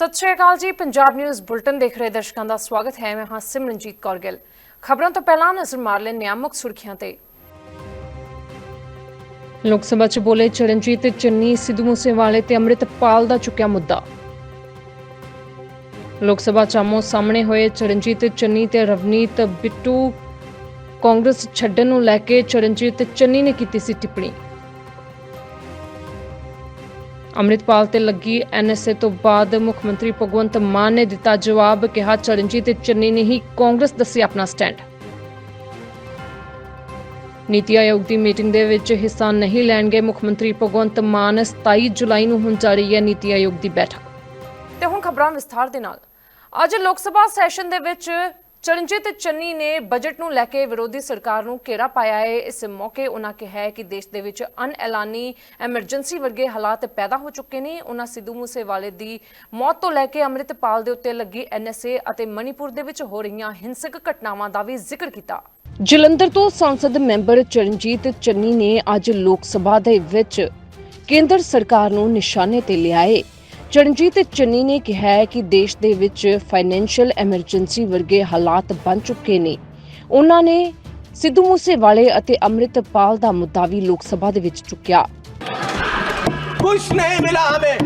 ਸਤਿ ਸ਼੍ਰੀ ਅਕਾਲ ਜੀ। Punjab news bulletin ਦੇਖ ਰਹੇ ਦਰਸ਼ਕਾਂ ਦਾ ਸਵਾਗਤ ਹੈ। ਮੈਂ ਹਾਂ ਸਿਮਰਨਜੀਤ ਕੌਰ ਗਿੱਲ। ਖਬਰਾਂ ਤੋਂ ਪਹਿਲਾਂ ਨਜ਼ਰ ਮਾਰ ਲੈਂਦੇ ਹਾਂ ਮੁੱਖ ਸੁਰਖੀਆਂ ਤੇ। ਲੋਕ ਸਭਾ 'ਚ ਬੋਲੇ ਚਰਨਜੀਤ ਚੰਨੀ ਸਿੱਧੂ ਮੂਸੇਵਾਲੇ ਤੇ ਅੰਮ੍ਰਿਤਪਾਲ ਦਾ ਚੁੱਕਿਆ ਮੁੱਦਾ। ਲੋਕ ਸਭਾ 'ਚ ਆਮੋ ਸਾਹਮਣੇ ਹੋਏ ਚਰਨਜੀਤ ਚੰਨੀ ਤੇ ਰਵਨੀਤ ਬਿੱਟੂ। ਕਾਂਗਰਸ ਛੱਡਣ ਨੂੰ ਲੈ ਕੇ ਚਰਨਜੀਤ ਚੰਨੀ ਨੇ ਕੀਤੀ ਸੀ ਟਿੱਪਣੀ। ਅੰਮ੍ਰਿਤਪਾਲ ਤੇ ਲੱਗੀ ਐਨਐਸਏ ਤੋਂ ਬਾਅਦ ਮੁੱਖ ਮੰਤਰੀ ਭਗਵੰਤ ਮਾਨ ਨੇ ਦਿੱਤਾ ਜਵਾਬ, ਕਿਹਾ ਚਰਨਜੀਤ ਚੰਨੀ ਨੇ ਹੀ ਕਾਂਗਰਸ ਦੱਸਿਆ ਆਪਣਾ ਸਟੈਂਡ। ਨੀਤੀ ਆਯੋਗ ਦੀ ਮੀਟਿੰਗ ਦੇ ਵਿੱਚ ਹਿੱਸਾ ਨਹੀਂ ਲੈਣਗੇ ਮੁੱਖ ਮੰਤਰੀ ਭਗਵੰਤ ਮਾਨ। 27 ਜੁਲਾਈ ਨੂੰ ਹੁਣ ਜਾਰੀ ਹੈ ਨੀਤੀ ਆਯੋਗ ਦੀ ਬੈਠਕ। ਤੇ ਹੁਣ ਖਬਰਾਂ ਵਿਸਥਾਰ ਦੇ ਨਾਲ। ਅੱਜ ਲੋਕ ਸਭਾ ਸੈਸ਼ਨ ਦੇ ਵਿੱਚ ਚਰਨਜੀਤ ਚੰਨੀ ਨੇ ਬਜਟ ਨੂੰ ਲੈ ਕੇ ਵਿਰੋਧੀ ਸਰਕਾਰ ਨੂੰ ਘੇਰਾ ਪਾਇਆ ਹੈ। ਇਸ ਮੌਕੇ ਉਹਨਾਂ ਕਿਹਾ ਹੈ ਕਿ ਦੇਸ਼ ਦੇ ਵਿੱਚ ਅਨਐਲਾਨੀ ਐਮਰਜੈਂਸੀ ਵਰਗੇ ਹਾਲਾਤ ਪੈਦਾ ਹੋ ਚੁੱਕੇ ਨੇ। ਉਹਨਾਂ ਸਿੱਧੂ ਮੂਸੇਵਾਲੇ ਦੀ ਮੌਤ ਤੋਂ ਲੈ ਕੇ ਅੰਮ੍ਰਿਤਪਾਲ ਦੇ ਉੱਤੇ ਲੱਗੀ ਐਨਐਸਏ ਅਤੇ ਮਣੀਪੁਰ ਦੇ ਵਿੱਚ ਹੋ ਰਹੀਆਂ ਹਿੰਸਕ ਘਟਨਾਵਾਂ ਦਾ ਵੀ ਜ਼ਿਕਰ ਕੀਤਾ। ਜਲੰਧਰ ਤੋਂ ਸੰਸਦ ਮੈਂਬਰ ਚਰਨਜੀਤ ਚੰਨੀ ਨੇ ਅੱਜ ਲੋਕ ਸਭਾ ਦੇ ਵਿੱਚ ਕੇਂਦਰ ਸਰਕਾਰ ਨੂੰ ਨਿਸ਼ਾਨੇ ਤੇ ਲਿਆਏ। ਚਰਨਜੀਤ ਚੰਨੀ ਨੇ ਕਿਹਾ ਹੈ ਕਿ ਦੇਸ਼ ਦੇ ਵਿੱਚ ਫਾਈਨੈਂਸ਼ੀਅਲ ਐਮਰਜੈਂਸੀ ਵਰਗੇ ਹਾਲਾਤ ਬਣ ਚੁੱਕੇ ਨੇ ਉਹਨਾਂ ਨੇ ਸਿੱਧੂ ਮੂਸੇਵਾਲੇ ਅਤੇ ਅੰਮ੍ਰਿਤਪਾਲ ਦਾ ਮੁੱਦਾ ਵੀ ਲੋਕ ਸਭਾ ਦੇ ਵਿੱਚ ਚੁੱਕਿਆ कुछ नहीं मिला हमें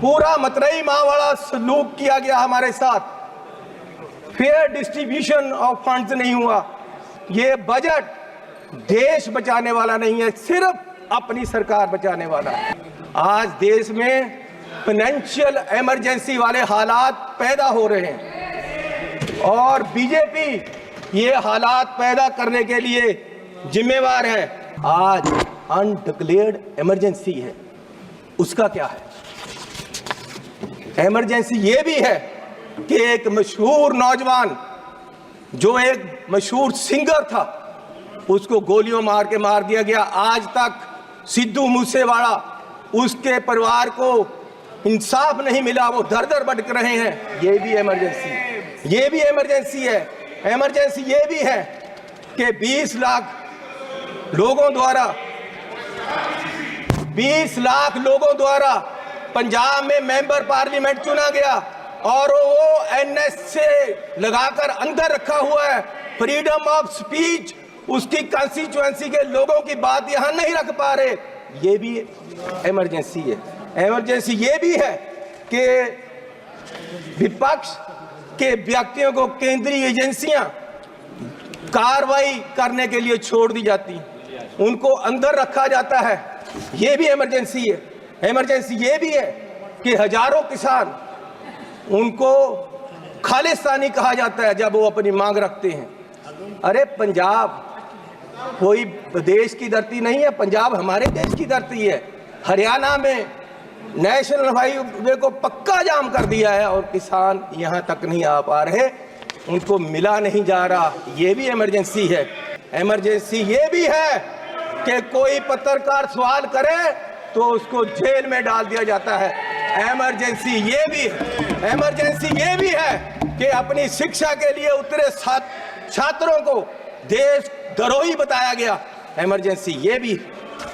पूरा मतरई माँ वाला सलूक किया गया हमारे साथ फेयर डिस्ट्रीब्यूशन ऑफ फंड्स नहीं हुआ ये बजट देश बचाने वाला नहीं है सिर्फ अपनी सरकार बचाने वाला है आज देश में फाइनेंशियल इमरजेंसी वाले हालात पैदा हो रहे हैं। और बीजेपी ये हालात पैदा करने के लिए जिम्मेवार है। आज अनडिक्लेयर्ड इमरजेंसी है। उसका क्या है? इमरजेंसी ये भी है कि एक मशहूर नौजवान, जो एक मशहूर सिंगर था, उसको गोलियों मार के मार दिया गया। आज तक सिद्धू मूसेवाला उसके परिवार को इंसाफ नहीं मिला, वो दर दर भटक रहे हैं। ये भी इमरजेंसी ये भी इमरजेंसी है। इमरजेंसी ये भी है कि 20 लाख लोगों द्वारा 20 लाख लोगों द्वारा पंजाब में मेंबर पार्लियामेंट चुना गया और वो एनएस से लगाकर अंदर रखा हुआ है। फ्रीडम ऑफ़ स्पीच उसकी कंस्टिट्यूएंसी के लोगों की बात यहाँ नहीं रख पा रहे। ये भी इमरजेंसी है। इमरजेंसी ये भी है कि विपक्ष के व्यक्तियों को केंद्रीय एजेंसियाँ कार्रवाई करने के लिए छोड़ दी जाती उनको अंदर रखा जाता है। ये भी इमरजेंसी है। इमरजेंसी ये भी है कि हज़ारों किसान उनको खालिस्तानी कहा जाता है जब वो अपनी मांग रखते हैं। अरे पंजाब कोई देश की धरती नहीं है, पंजाब हमारे देश की धरती है। हरियाणा में नेशनल हाईवे को पक्का जाम कर दिया है और किसान यहाँ तक नहीं आ पा रहे उनको मिला नहीं जा रहा, ये भी इमरजेंसी है। इमरजेंसी ये भी है कि कोई पत्रकार सवाल करे तो उसको जेल में डाल दिया जाता है। इमरजेंसी ये भी है इमरजेंसी ये भी है कि अपनी शिक्षा के लिए उतरे छात्रों को देश द्रोही बताया गया इमरजेंसी ये भी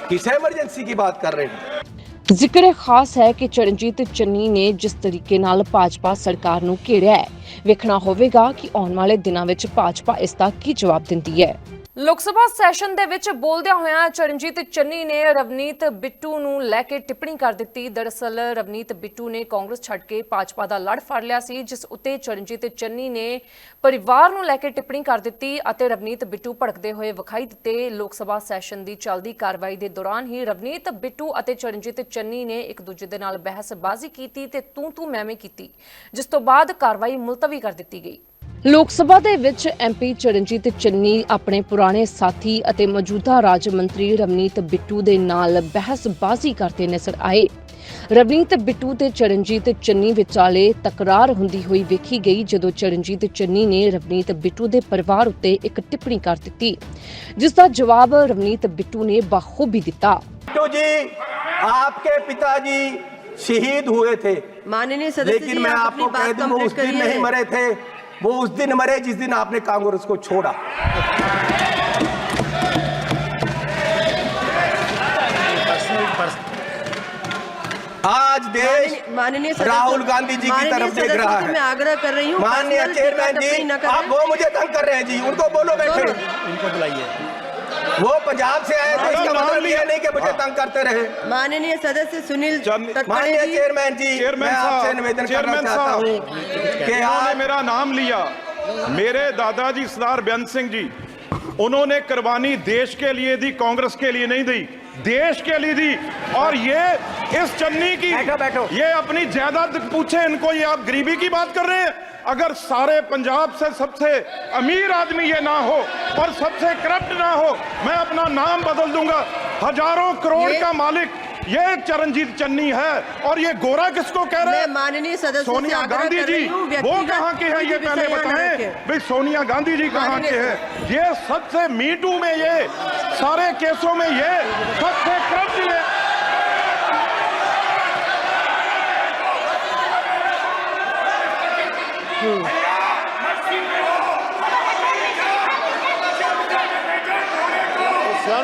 किस इमरजेंसी की बात कर रहे हैं ਜ਼ਿਕਰ ਖਾਸ ਹੈ ਕਿ ਚਰਨਜੀਤ ਚੰਨੀ ਨੇ ਜਿਸ ਤਰੀਕੇ ਨਾਲ ਭਾਜਪਾ ਸਰਕਾਰ ਨੂੰ ਘੇਰਿਆ ਹੈ ਵੇਖਣਾ ਹੋਵੇਗਾ ਕਿ ਆਉਣ ਵਾਲੇ ਦਿਨਾਂ ਵਿੱਚ ਭਾਜਪਾ ਇਸ ਦਾ ਕੀ ਜਵਾਬ ਦਿੰਦੀ ਹੈ ਲੋਕ ਸਭਾ ਸੈਸ਼ਨ ਦੇ ਵਿੱਚ ਬੋਲਦਿਆਂ ਹੋਇਆਂ ਚਰਨਜੀਤ ਚੰਨੀ ਨੇ ਰਵਨੀਤ ਬਿੱਟੂ ਨੂੰ ਲੈ ਕੇ ਟਿੱਪਣੀ ਕਰ ਦਿੱਤੀ। ਦਰਅਸਲ ਰਵਨੀਤ ਬਿੱਟੂ ਨੇ ਕਾਂਗਰਸ ਛੱਡ ਕੇ ਭਾਜਪਾ ਦਾ ਲੜ ਫੜ ਲਿਆ ਸੀ, ਜਿਸ ਉੱਤੇ ਚਰਨਜੀਤ ਚੰਨੀ ਨੇ ਪਰਿਵਾਰ ਨੂੰ ਲੈ ਕੇ ਟਿੱਪਣੀ ਕਰ ਦਿੱਤੀ ਅਤੇ ਰਵਨੀਤ ਬਿੱਟੂ ਭੜਕਦੇ ਹੋਏ ਵਿਖਾਈ ਦਿੱਤੇ। ਲੋਕ ਸਭਾ ਸੈਸ਼ਨ ਦੀ ਚੱਲਦੀ ਕਾਰਵਾਈ ਦੇ ਦੌਰਾਨ ਹੀ ਰਵਨੀਤ ਬਿੱਟੂ ਅਤੇ ਚਰਨਜੀਤ ਚੰਨੀ ਨੇ ਇੱਕ ਦੂਜੇ ਦੇ ਨਾਲ ਬਹਿਸਬਾਜ਼ੀ ਕੀਤੀ ਤੇ ਤੂੰ ਤੂੰ ਮੈਂ ਕੀਤੀ, ਜਿਸ ਤੋਂ ਬਾਅਦ ਕਾਰਵਾਈ ਮੁਲਤਵੀ ਕਰ ਦਿੱਤੀ ਗਈ। ਲੋਕ ਸਭਾ ਦੇ ਵਿੱਚ ਐਮਪੀ ਚਰਨਜੀਤ ਚੰਨੀ ਆਪਣੇ ਪੁਰਾਣੇ ਸਾਥੀ ਅਤੇ ਮੌਜੂਦਾ ਰਾਜ ਮੰਤਰੀ ਰਵਨੀਤ ਬਿੱਟੂ ਦੇ ਨਾਲ ਬਹਿਸਬਾਜ਼ੀ ਕਰਦੇ ਨਜ਼ਰ ਆਏ ਰਵਨੀਤ ਬਿੱਟੂ ਤੇ ਚਰਨਜੀਤ ਚੰਨੀ ਵਿਚਾਲੇ ਤਕਰਾਰ ਹੁੰਦੀ ਹੋਈ ਵੇਖੀ ਗਈ ਜਦੋਂ ਚਰਨਜੀਤ ਚੰਨੀ ਨੇ ਰਵਨੀਤ ਬਿੱਟੂ ਦੇ ਪਰਿਵਾਰ ਉੱਤੇ ਇੱਕ ਟਿੱਪਣੀ ਕਰ ਦਿੱਤੀ ਜਿਸ ਦਾ ਜਵਾਬ ਰਵਨੀਤ ਬਿੱਟੂ ਨੇ ਬਾਖੂਬੀ ਦਿੱਤਾ बिट्टू जी आपके पिताजी शहीद हुए थे माननीय सदस्य लेकिन जी, मैं आप आपको अपनी कह बात दूं वो कंप्लीट उस दिन करिए। नहीं मरे थे वो उस दिन मरे जिस दिन आपने कांग्रेस को छोड़ा। आज देश माननीय- राहुल गांधी जी की तरफ़ देख रहा है। मैं आग्रह कर रही हूँ माननीय चेयरमैन जी आप वो मुझे तंग कर रहे हैं जी उनको बोलो बैठे। इनको बुलाइए। वो पंजाब से आए तो इसका मतलब लिया। ये नहीं कि मुझे तंग करते रहे। माननीय सदस्य सुनील माननीय चेयरमैन जी मैं आपसे साहब निवेदन करना चाहता हूँ कि आज मेरा नाम लिया। मेरे दादाजी सरदार बेंत सिंह जी उन्होंने कुर्बानी देश के लिए दी कांग्रेस के लिए नहीं दी देश के लिए दी। और ये इस चन्नी की बैठो, बैठो। ये अपनी जायदाद पूछे इनको ये आप गरीबी की बात कर रहे हैं? अगर सारे पंजाब से सबसे अमीर आदमी ये ना हो और सबसे करप्ट ना हो मैं अपना नाम बदल दूँगा। हज़ारों करोड़ का मालिक ये चरणजीत चन्नी है और ये गोरा किसको कह रहे हैं? माननीय सदस्य सोनिया गांधी जी वो कहाँ के हैं? ये पहले बताएँ। भाई सोनिया गांधी जी कहाँ के हैं? ये सबसे मीटू में ये सारे केसों में ये सबसे करप्ट ये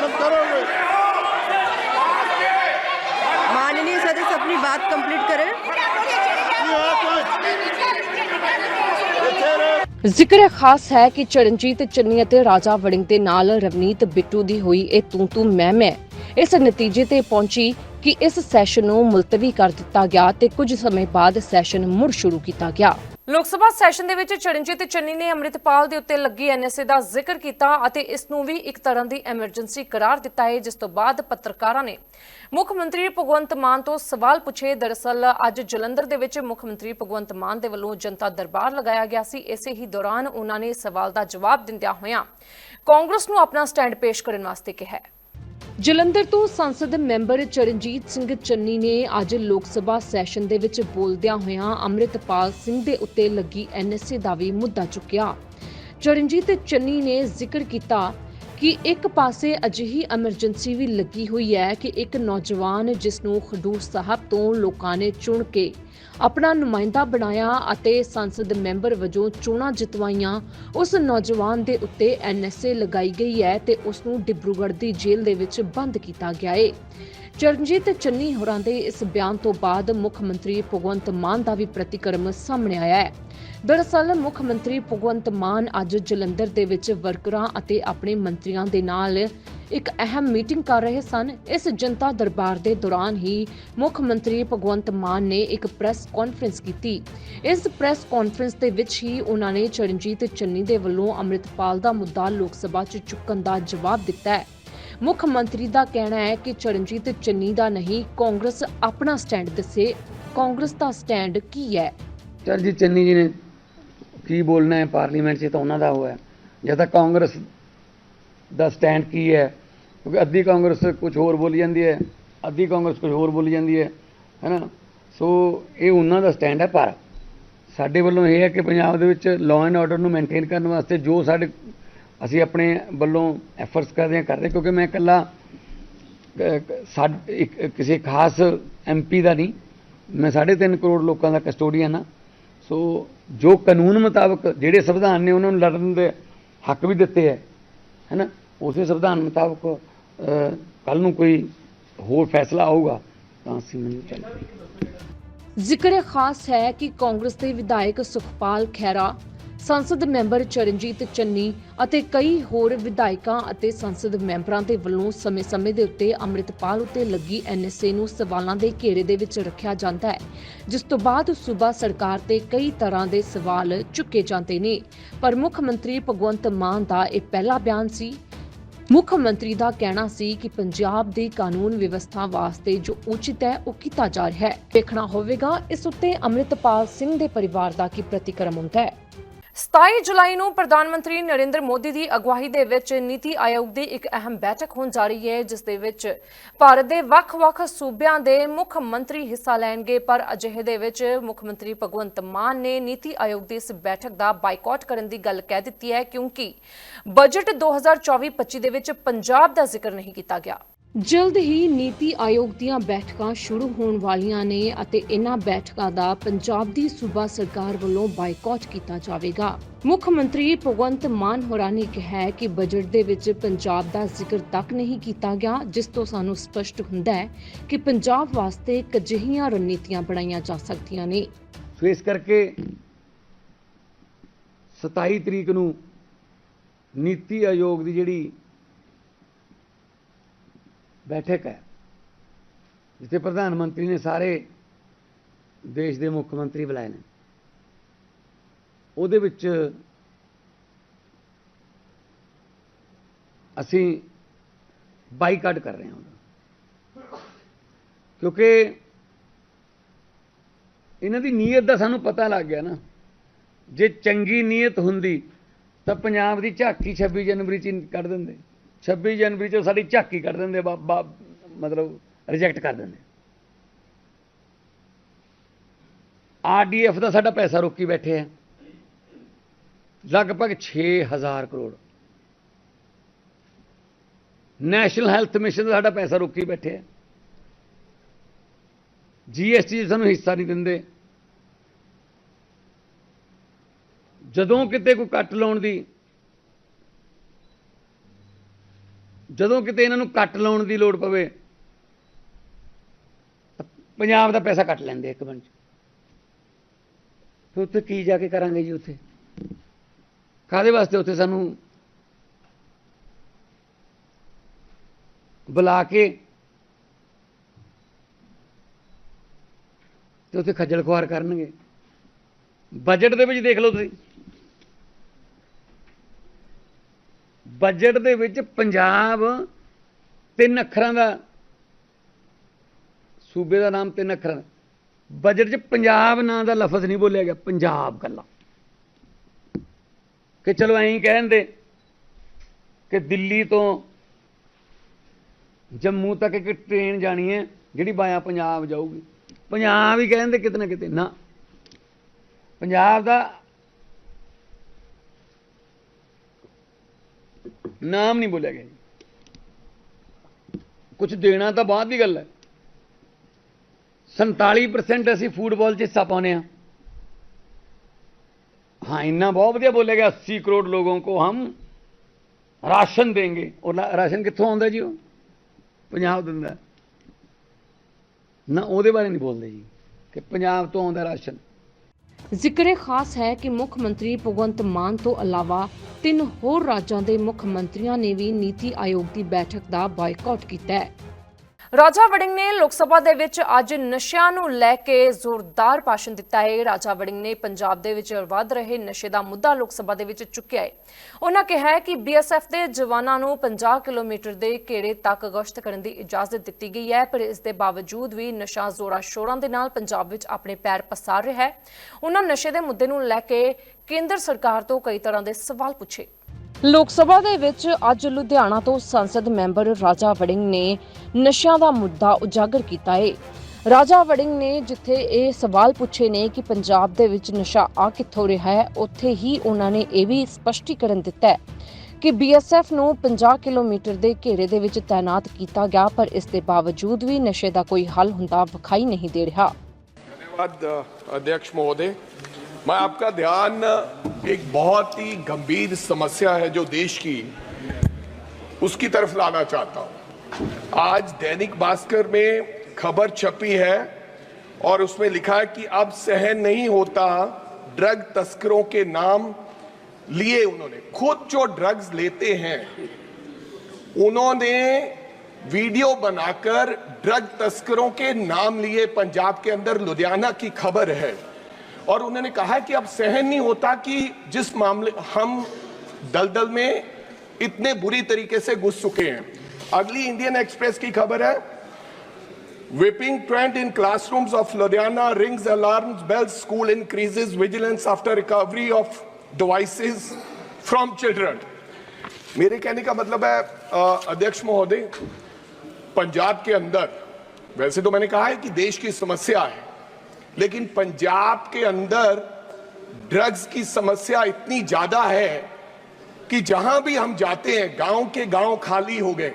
माननीय सदस्य अपनी बात कंप्लीट करें ਜ਼ਿਕਰ ਖਾਸ ਹੈ ਕਿ ਚਰਨਜੀਤ ਚੰਨੀ ਅਤੇ ਰਾਜਾ ਵੜਿੰਗ ਦੇ ਨਾਲ ਰਵਨੀਤ ਬਿੱਟੂ ਦੀ ਹੋਈ ਇਹ ਤੂੰ ਤੂੰ ਮੈਂ ਮੈਂ ਇਸ ਨਤੀਜੇ ਤੇ ਪਹੁੰਚੀ ਕਿ ਇਸ ਸੈਸ਼ਨ ਨੂੰ ਮੁਲਤਵੀ ਕਰ ਦਿੱਤਾ ਗਿਆ ਤੇ ਕੁਝ ਸਮੇਂ ਬਾਅਦ ਸੈਸ਼ਨ ਮੁੜ ਸ਼ੁਰੂ ਕੀਤਾ ਗਿਆ ਲੋਕ ਸਭਾ ਸੈਸ਼ਨ ਦੇ ਵਿੱਚ ਚਰਨਜੀਤ ਚੰਨੀ ਨੇ ਅੰਮ੍ਰਿਤਪਾਲ ਦੇ ਉੱਤੇ ਲੱਗੀ ਐਨਐਸਏ ਦਾ ਜ਼ਿਕਰ ਕੀਤਾ ਅਤੇ ਇਸ ਨੂੰ ਵੀ ਇੱਕ ਤਰ੍ਹਾਂ ਦੀ ਐਮਰਜੈਂਸੀ ਕਰਾਰ ਦਿੱਤਾ ਹੈ, ਜਿਸ ਤੋਂ ਬਾਅਦ ਪੱਤਰਕਾਰਾਂ ਨੇ ਮੁੱਖ ਮੰਤਰੀ ਭਗਵੰਤ ਮਾਨ ਤੋਂ ਸਵਾਲ ਪੁੱਛੇ। ਦਰਅਸਲ, ਅੱਜ ਜਲੰਧਰ ਦੇ ਵਿੱਚ ਮੁੱਖ ਮੰਤਰੀ ਭਗਵੰਤ ਮਾਨ ਦੇ ਵੱਲੋਂ ਜਨਤਾ ਦਰਬਾਰ ਲਗਾਇਆ ਗਿਆ ਸੀ। ਇਸੇ ਹੀ ਦੌਰਾਨ ਉਹਨਾਂ ਨੇ ਸਵਾਲ ਦਾ ਜਵਾਬ ਦਿੰਦਿਆਂ ਹੋਇਆਂ ਕਾਂਗਰਸ ਨੂੰ ਆਪਣਾ ਸਟੈਂਡ ਪੇਸ਼ ਕਰਨ ਵਾਸਤੇ ਕਿਹਾ ਹੈ। ਜਲੰਧਰ ਤੋਂ ਸੰਸਦ ਮੈਂਬਰ ਚਰਨਜੀਤ ਸਿੰਘ ਚੰਨੀ ਨੇ ਅੱਜ ਲੋਕ ਸਭਾ ਸੈਸ਼ਨ ਦੇ ਵਿੱਚ ਬੋਲਦਿਆਂ ਹੋਇਆਂ ਅੰਮ੍ਰਿਤਪਾਲ ਸਿੰਘ ਦੇ ਉੱਤੇ ਲੱਗੀ ਐਨਐਸਏ ਦਾ ਵੀ ਮੁੱਦਾ ਚੁੱਕਿਆ। ਚਰਨਜੀਤ ਚੰਨੀ ਨੇ ਜ਼ਿਕਰ ਕੀਤਾ ਕਿ ਇੱਕ ਪਾਸੇ ਅਜਿਹੀ ਐਮਰਜੈਂਸੀ ਵੀ ਲੱਗੀ ਹੋਈ ਹੈ ਕਿ ਇੱਕ ਨੌਜਵਾਨ ਜਿਸ ਨੂੰ ਖਡੂਰ ਸਾਹਿਬ ਤੋਂ ਲੋਕਾਂ ਨੇ ਚੁਣ ਕੇ ਆਪਣਾ ਨੁਮਾਇੰਦਾ ਬਣਾਇਆ ਅਤੇ ਸੰਸਦ ਮੈਂਬਰ ਵਜੋਂ ਚੋਣਾਂ ਜਿਤਵਾਈਆਂ, ਉਸ ਨੌਜਵਾਨ ਦੇ ਉੱਤੇ ਐਨਐਸਏ ਲਗਾਈ ਗਈ ਹੈ ਤੇ ਉਸ ਨੂੰ ਡਿਬਰੂਗੜ੍ਹ ਦੀ ਜੇਲ੍ਹ ਦੇ ਵਿੱਚ ਬੰਦ ਕੀਤਾ ਗਿਆ ਹੈ ਚਰਨਜੀਤ ਚੰਨੀ ਹੋਰਾਂ ਦੇ ਇਸ ਬਿਆਨ ਤੋਂ ਬਾਅਦ ਮੁੱਖ ਮੰਤਰੀ ਭਗਵੰਤ ਮਾਨ ਦਾ ਵੀ ਪ੍ਰਤੀਕਰਮ ਸਾਹਮਣੇ ਆਇਆ ਹੈ। ਦਰਅਸਲ ਮੁੱਖ ਮੰਤਰੀ ਭਗਵੰਤ ਮਾਨ ਅੱਜ ਜਲੰਧਰ ਦੇ ਵਿੱਚ ਵਰਕਰਾਂ ਅਤੇ ਆਪਣੇ ਮੰਤਰੀਆਂ ਦੇ ਨਾਲ ਇੱਕ ਅਹਿਮ ਮੀਟਿੰਗ ਕਰ ਰਹੇ ਸਨ। ਇਸ ਜਨਤਾ ਦਰਬਾਰ ਦੇ ਦੌਰਾਨ ਹੀ ਮੁੱਖ ਮੰਤਰੀ ਭਗਵੰਤ ਮਾਨ ਨੇ ਇੱਕ ਪ੍ਰੈਸ ਕਾਨਫਰੰਸ ਕੀਤੀ। ਇਸ ਪ੍ਰੈਸ ਕਾਨਫਰੰਸ ਦੇ ਵਿੱਚ ਹੀ ਉਹਨਾਂ ਨੇ ਚਰਨਜੀਤ ਚੰਨੀ ਦੇ ਵੱਲੋਂ ਅੰਮ੍ਰਿਤਪਾਲ ਦਾ ਮੁੱਦਾ ਲੋਕ ਸਭਾ 'ਚ ਚੁੱਕਣ ਦਾ ਜਵਾਬ ਦਿੱਤਾ ਹੈ। ਮੁੱਖ ਮੰਤਰੀ ਦਾ ਕਹਿਣਾ ਹੈ ਕਿ ਚਰਨਜੀਤ ਚੰਨੀ ਦਾ ਨਹੀਂ, ਕਾਂਗਰਸ ਆਪਣਾ ਸਟੈਂਡ ਦੱਸੇ। ਕਾਂਗਰਸ ਦਾ ਸਟੈਂਡ ਕੀ ਹੈ? ਚਰਨਜੀਤ ਚੰਨੀ ਜੀ ਨੇ ਕੀ ਬੋਲਣਾ ਹੈ ਪਾਰਲੀਮੈਂਟ 'ਚ ਤਾਂ ਉਹਨਾਂ ਦਾ ਹੋਇਆ ਜਾਂ ਤਾਂ ਕਾਂਗਰਸ ਦਾ ਸਟੈਂਡ ਕੀ ਹੈ? ਕਿਉਂਕਿ ਅੱਧੀ ਕਾਂਗਰਸ ਕੁਝ ਹੋਰ ਬੋਲੀ ਜਾਂਦੀ ਹੈ, ਅੱਧੀ ਕਾਂਗਰਸ ਕੁਝ ਹੋਰ ਬੋਲੀ ਜਾਂਦੀ ਹੈ, ਹੈਨਾ? ਸੋ ਇਹ ਉਹਨਾਂ ਦਾ ਸਟੈਂਡ ਹੈ, ਪਰ ਸਾਡੇ ਵੱਲੋਂ ਇਹ ਹੈ ਕਿ ਪੰਜਾਬ ਦੇ ਵਿੱਚ ਲਾਅ ਐਂਡ ਆਰਡਰ ਨੂੰ ਮੇਨਟੇਨ ਕਰਨ ਵਾਸਤੇ ਜੋ ਸਾਡੇ, ਅਸੀਂ ਆਪਣੇ ਵੱਲੋਂ ਐਫਰਟਸ ਕਰਦੇ ਹਾਂ, ਕਰਦੇ ਕਿਉਂਕਿ ਮੈਂ ਇਕੱਲਾ ਕ- ਇੱਕ, ਕਿਸੇ ਖਾਸ ਐਮਪੀ ਦਾ ਨਹੀਂ। ਮੈਂ 3.5 ਕਰੋੜ ਲੋਕਾਂ ਦਾ ਕਸਟੋਡੀਅਨ ਹਾਂ। ਸੋ ਜੋ ਕਾਨੂੰਨ ਮੁਤਾਬਕ ਜਿਹੜੇ ਸੰਵਿਧਾਨ ਨੇ ਉਹਨਾਂ ਨੂੰ ਲੜਨ ਦੇ ਹੱਕ ਵੀ ਦਿੱਤੇ ਹੈ, ਹੈਨਾ? ਉਸੇ ਸੰਵਿਧਾਨ ਮੁਤਾਬਕ ਕੱਲ ਨੂੰ ਕੋਈ ਹੋਰ ਫੈਸਲਾ ਆਊਗਾ, ਤਾਂ ਅਸੀਂ ਮੈਨੂੰ ਚੱਲ ਜ਼ਿਕਰ ਖਾਸ ਹੈ ਕਿ ਕਾਂਗਰਸ ਦੇ ਵਿਧਾਇਕ ਸੁਖਪਾਲ ਖਹਿਰਾ ਸੰਸਦ ਮੈਂਬਰ ਚਰਨਜੀਤ ਚੰਨੀ ਅਤੇ ਕਈ ਹੋਰ ਵਿਧਾਇਕਾਂ ਅਤੇ ਸੰਸਦ ਮੈਂਬਰਾਂ ਦੇ ਵੱਲੋਂ ਸਮੇਂ-ਸਮੇਂ ਦੇ ਉੱਤੇ ਅੰਮ੍ਰਿਤਪਾਲ ਉੱਤੇ ਲੱਗੀ ਐਨਐਸਏ ਨੂੰ ਸਵਾਲਾਂ ਦੇ ਘੇਰੇ ਦੇ ਵਿੱਚ ਰੱਖਿਆ ਜਾਂਦਾ ਹੈ, ਜਿਸ ਤੋਂ ਬਾਅਦ ਸੂਬਾ ਸਰਕਾਰ ਤੇ ਕਈ ਤਰ੍ਹਾਂ ਦੇ ਸਵਾਲ ਚੁੱਕੇ ਜਾਂਦੇ ਨੇ। ਪਰ ਮੁੱਖ ਮੰਤਰੀ ਭਗਵੰਤ ਮਾਨ ਦਾ ਇਹ ਪਹਿਲਾ ਬਿਆਨ ਸੀ। ਮੁੱਖ ਮੰਤਰੀ ਦਾ ਕਹਿਣਾ ਸੀ ਕਿ ਪੰਜਾਬ ਦੀ ਕਾਨੂੰਨ ਵਿਵਸਥਾ ਵਾਸਤੇ ਜੋ ਉਚਿਤ ਹੈ, ਉਹ ਕੀਤਾ ਜਾ ਰਿਹਾ ਹੈ। ਦੇਖਣਾ ਹੋਵੇਗਾ ਇਸ ਉੱਤੇ ਅੰਮ੍ਰਿਤਪਾਲ ਸਿੰਘ ਦੇ ਪਰਿਵਾਰ ਦਾ ਕੀ ਪ੍ਰਤੀਕਰਮ ਹੁੰਦਾ ਹੈ। 27 ਜੁਲਾਈ ਨੂੰ ਪ੍ਰਧਾਨ ਮੰਤਰੀ ਨਰਿੰਦਰ ਮੋਦੀ ਦੀ ਅਗਵਾਈ ਦੇ ਵਿੱਚ ਨੀਤੀ ਆਯੋਗ ਦੀ ਇੱਕ ਅਹਿਮ ਬੈਠਕ ਹੋਣ ਜਾ ਰਹੀ ਹੈ, ਜਿਸ ਦੇ ਵਿੱਚ ਭਾਰਤ ਦੇ ਵੱਖ-ਵੱਖ ਸੂਬਿਆਂ ਦੇ ਮੁੱਖ ਮੰਤਰੀ ਹਿੱਸਾ ਲੈਣਗੇ। ਪਰ ਅਜਿਹੇ ਦੇ ਵਿੱਚ ਮੁੱਖ ਮੰਤਰੀ ਭਗਵੰਤ ਮਾਨ ਨੇ ਨੀਤੀ ਆਯੋਗ ਦੀ ਇਸ ਬੈਠਕ ਦਾ ਬਾਈਕਾਟ ਕਰਨ ਦੀ ਗੱਲ ਕਹਿ ਦਿੱਤੀ ਹੈ, ਕਿਉਂਕਿ ਬਜਟ 2024-25 ਦੇ ਵਿੱਚ ਪੰਜਾਬ ਦਾ ਜ਼ਿਕਰ ਨਹੀਂ ਕੀਤਾ ਗਿਆ। ਜਲਦ ਹੀ ਨੀਤੀ ਆਯੋਗ ਦੀਆਂ ਬੈਠਕਾਂ ਸ਼ੁਰੂ ਹੋਣ ਵਾਲੀਆਂ ਨੇ ਅਤੇ ਇਨ੍ਹਾਂ ਬੈਠਕਾਂ ਦਾ ਪੰਜਾਬ ਦੀ ਸੂਬਾ ਸਰਕਾਰ ਵੱਲੋਂ ਬਾਈਕਾਟ ਕੀਤਾ ਜਾਵੇਗਾ। ਮੁੱਖ ਮੰਤਰੀ ਭਗਵੰਤ ਮਾਨ ਹੋਰਾਂ ਨੇ ਕਿਹਾ ਕਿ ਬਜਟ ਦੇ ਵਿੱਚ ਪੰਜਾਬ ਦਾ ਜ਼ਿਕਰ ਤੱਕ ਨਹੀਂ ਕੀਤਾ ਗਿਆ, ਜਿਸ ਤੋਂ ਸਾਨੂੰ ਸਪਸ਼ਟ ਹੁੰਦਾ ਹੈ ਕਿ ਪੰਜਾਬ ਵਾਸਤੇ ਅਜਿਹੀਆਂ ਰਣਨੀਤੀਆਂ ਬਣਾਈਆਂ ਜਾ ਸਕਦੀਆਂ ਨੇ। ਸੋ ਇਸ ਕਰਕੇ 27 ਤਰੀਕ ਨੂੰ ਨੀਤੀ ਆਯੋਗ ਦੀ ਜਿਹੜੀ ਬੈਠਕ ਹੈ, ਜਿੱਥੇ ਪ੍ਰਧਾਨ ਮੰਤਰੀ ਨੇ ਸਾਰੇ ਦੇਸ਼ ਦੇ ਮੁੱਖ ਮੰਤਰੀ ਬੁਲਾਏ ਨੇ। ਉਹਦੇ ਵਿੱਚ ਅਸੀਂ ਬਾਈਕਾਟ ਕਰ ਰਹੇ ਹਾਂ ਉਹਦਾ। ਕਿਉਂਕਿ ਇਹਨਾਂ ਦੀ ਨੀਅਤ ਦਾ ਸਾਨੂੰ ਪਤਾ ਲੱਗ ਗਿਆ ਨਾ। ਜੇ ਚੰਗੀ ਨੀਅਤ ਹੁੰਦੀ ਤਾਂ ਪੰਜਾਬ ਦੀ ਝਾਕੀ 26 ਜਨਵਰੀ ਚ ਕੱਢ ਦਿੰਦੇ। 26 ਜਨਵਰੀ ਚ ਸਾਡੀ ਝਾਕੀ ਕੱਢ ਦਿੰਦੇ, ਬਾ- ਮਤਲਬ ਰਿਜੈਕਟ ਕਰ ਦਿੰਦੇ। ਆਰਡੀਐਫ ਦਾ ਸਾਡਾ ਪੈਸਾ ਰੋਕੀ ਬੈਠੇ ਆ। ਲਗਭਗ 6000 ਕਰੋੜ। ਨੈਸ਼ਨਲ ਹੈਲਥ ਮਿਸ਼ਨ ਦਾ ਸਾਡਾ ਪੈਸਾ ਰੋਕੀ ਬੈਠੇ ਆ। ਜੀਐਸਟੀ ਸਾਨੂੰ ਹਿੱਸਾ ਨਹੀਂ ਦਿੰਦੇ। ਜਦੋਂ ਕਿਤੇ ਕੋਈ ਕੱਟ ਲਾਉਣ ਦੀ ਜਦੋਂ ਕਿਤੇ ਇਹਨਾਂ ਨੂੰ ਕੱਟ ਲਾਉਣ ਦੀ ਲੋੜ ਪਵੇ ਪੰਜਾਬ ਦਾ ਪੈਸਾ ਕੱਟ ਲੈਂਦੇ ਇੱਕ ਮਿੰਟ 'ਚ। ਫਿਰ ਉੱਥੇ ਕੀ ਜਾ ਕੇ ਕਰਾਂਗੇ ਜੀ ਉੱਥੇ? ਕਾਦੇ ਵਾਸਤੇ ਉੱਥੇ ਸਾਨੂੰ ਬੁਲਾ ਕੇ ਤੇ ਉੱਥੇ ਖੱਜਲ ਖੁਆਰ ਕਰਨਗੇ? ਬਜਟ ਦੇ ਵਿੱਚ ਦੇਖ ਲਓ ਤੁਸੀਂ। ਬਜਟ ਦੇ ਵਿੱਚ ਪੰਜਾਬ ਤਿੰਨ ਅੱਖਰਾਂ ਦਾ, ਸੂਬੇ ਦਾ ਨਾਮ ਤਿੰਨ ਅੱਖਰਾਂ ਦਾ। ਬਜਟ 'ਚ ਪੰਜਾਬ ਨਾਂ ਦਾ ਲਫ਼ਜ਼ ਨਹੀਂ ਬੋਲਿਆ ਗਿਆ, ਪੰਜਾਬ ਕੱਲਾ ਕਿ ਚਲੋ ਐਂ ਕਹਿੰਦੇ ਕਿ ਦਿੱਲੀ ਤੋਂ ਜੰਮੂ ਤੱਕ ਇੱਕ ਟ੍ਰੇਨ ਜਾਣੀ ਹੈ, ਜਿਹੜੀ ਬਾਇਆ ਪੰਜਾਬ ਜਾਊਗੀ। ਪੰਜਾਬ ਹੀ ਕਹਿੰਦੇ ਕਿਤੇ ਨਾ ਕਿਤੇ, ਨਾ। ਪੰਜਾਬ ਦਾ ਨਾਮ ਨਹੀਂ ਬੋਲਿਆ ਗਿਆ ਕੁਝ ਦੇਣਾ ਤਾਂ ਬਾਅਦ ਦੀ ਗੱਲ ਹੈ 47% ਅਸੀਂ ਫੁੱਟਬਾਲ 'ਚ ਹਿੱਸਾ ਪਾਉਨੇ ਆ हाँ इन्ना बहुत वजिया बोले गया अस्सी करोड़ लोगों को हम राशन देंगे और राशन कितों आता जी वो पंजाब दिता ना वो बारे नहीं बोलते जी कि पंजाब तो आता राशन ਜ਼ਿਕਰੇ ਖਾਸ ਹੈ ਕਿ ਮੁੱਖ ਮੰਤਰੀ ਭਗਵੰਤ ਮਾਨ ਤੋਂ ਇਲਾਵਾ ਤਿੰਨ ਹੋਰ ਰਾਜਾਂ ਦੇ ਮੁੱਖ ਮੰਤਰੀਆਂ ਨੇ ਵੀ ਨੀਤੀ ਆਯੋਗ ਦੀ ਬੈਠਕ ਦਾ ਬਾਈਕਾਟ ਕੀਤਾ ਹੈ। ਰਾਜਾ ਵੜਿੰਗ ਨੇ ਲੋਕ ਸਭਾ ਦੇ ਵਿੱਚ ਅੱਜ ਨਸ਼ਿਆਂ ਨੂੰ ਲੈ ਕੇ ਜ਼ੋਰਦਾਰ ਭਾਸ਼ਣ ਦਿੱਤਾ ਹੈ। ਰਾਜਾ ਵੜਿੰਗ ਨੇ ਪੰਜਾਬ ਦੇ ਵਿੱਚ ਵੱਧ ਰਹੇ ਨਸ਼ੇ ਦਾ ਮੁੱਦਾ ਲੋਕ ਸਭਾ ਦੇ ਵਿੱਚ ਚੁੱਕਿਆ ਹੈ। ਉਹਨਾਂ ਕਿਹਾ ਹੈ ਕਿ ਬੀਐਸਐਫ ਦੇ ਜਵਾਨਾਂ ਨੂੰ 50 ਕਿਲੋਮੀਟਰ ਦੇ ਘੇਰੇ ਤੱਕ ਗਸ਼ਤ ਕਰਨ ਦੀ ਇਜਾਜ਼ਤ ਦਿੱਤੀ ਗਈ ਹੈ, ਪਰ ਇਸ ਦੇ ਬਾਵਜੂਦ ਵੀ ਨਸ਼ਾ ਜ਼ੋਰਾਂ ਸ਼ੋਰਾਂ ਦੇ ਨਾਲ ਪੰਜਾਬ ਵਿੱਚ ਆਪਣੇ ਪੈਰ ਪਸਾਰ ਰਿਹਾ ਹੈ। ਉਹਨਾਂ ਨਸ਼ੇ ਦੇ ਮੁੱਦੇ ਨੂੰ ਲੈ ਕੇ ਕੇਂਦਰ ਸਰਕਾਰ ਤੋਂ ਕਈ ਤਰ੍ਹਾਂ ਦੇ ਸਵਾਲ ਪੁੱਛੇ। ਲੋਕ ਸਭਾ ਦੇ ਵਿੱਚ ਅੱਜ ਲੁਧਿਆਣਾ ਤੋਂ ਸੰਸਦ ਮੈਂਬਰ ਰਾਜਾ ਵੜਿੰਗ ਨੇ ਨਸ਼ਿਆਂ ਦਾ ਮੁੱਦਾ ਉਜਾਗਰ ਕੀਤਾ ਹੈ ਰਾਜਾ ਵੜਿੰਗ ਨੇ ਜਿੱਥੇ ਇਹ ਸਵਾਲ ਪੁੱਛੇ ਨੇ ਕਿ ਪੰਜਾਬ ਦੇ ਵਿੱਚ ਨਸ਼ਾ ਆ ਕਿੱਥੋਂ ਰਿਹਾ ਹੈ, ਉੱਥੇ ਹੀ ਉਹਨਾਂ ਨੇ ਇਹ ਵੀ ਸਪਸ਼ਟੀਕਰਨ ਦਿੱਤਾ ਹੈ ਕਿ ਬੀਐਸਐਫ ਨੂੰ 50 ਕਿਲੋਮੀਟਰ ਦੇ ਘੇਰੇ ਦੇ ਵਿੱਚ ਤਾਇਨਾਤ ਕੀਤਾ ਗਿਆ, ਪਰ ਇਸ ਦੇ ਬਾਵਜੂਦ ਵੀ ਨਸ਼ੇ ਦਾ ਕੋਈ ਹੱਲ ਹੁੰਦਾ ਵਿਖਾਈ ਨਹੀਂ ਦੇ ਰਿਹਾ। ਧੰਨਵਾਦ ਅਧਿਆਕਸ਼ ਮਹੋਦय मैं आपका ध्यान एक बहुत ही गंभीर समस्या है जो देश की, उसकी तरफ़ लाना चाहता हूँ। आज दैनिक भास्कर में खबर छपी है और उसमें लिखा है कि अब सहन नहीं होता ड्रग तस्करों के नाम लिए उन्होंने। खुद जो ड्रग्स लेते हैं, उन्होंने वीडियो बनाकर ड्रग तस्करों के नाम लिए। पंजाब के अंदर लुधियाना की खबर है। और उन्होंने कहा कि अब सहन नहीं होता कि जिस मामले हम दलदल में इतने बुरी तरीके से घुस चुके हैं अगली इंडियन एक्सप्रेस की खबर है Whipping trend in classrooms of Ludhiana rings alarms bells. School increases vigilance after recovery of devices from children. मेरे कहने का मतलब है अ, अध्यक्ष महोदय पंजाब के अंदर वैसे तो मैंने कहा है कि देश की समस्या है लेकिन पंजाब के अंदर ड्रग्स की समस्या इतनी ज़्यादा है कि जहाँ भी हम जाते हैं, गाँव के गाँव खाली हो गए।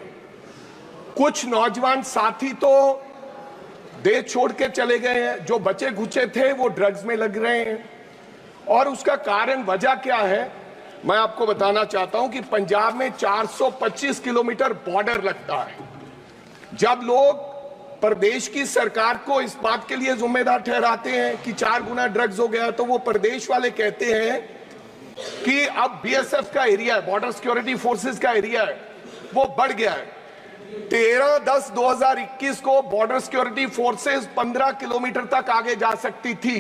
कुछ नौजवान साथी तो देश छोड़ के चले गए हैं, जो बचे घुचे थे वो ड्रग्स में लग रहे हैं। और उसका कारण, वजह क्या है? मैं आपको बताना चाहता हूँ कि पंजाब में 425 किलोमीटर बॉर्डर लगता है। जब लोग प्रदेश की सरकार को इस बात के लिए जिम्मेदार ठहराते हैं कि चार गुना ड्रग्स हो गया तो वो प्रदेश वाले कहते हैं कि अब बीएसएफ का एरिया है बॉर्डर सिक्योरिटी फोर्सेस का एरिया है वो बढ़ गया है। तेरह दस 2021 को बॉर्डर सिक्योरिटी फोर्सेस 15 किलोमीटर तक आगे जा सकती थी।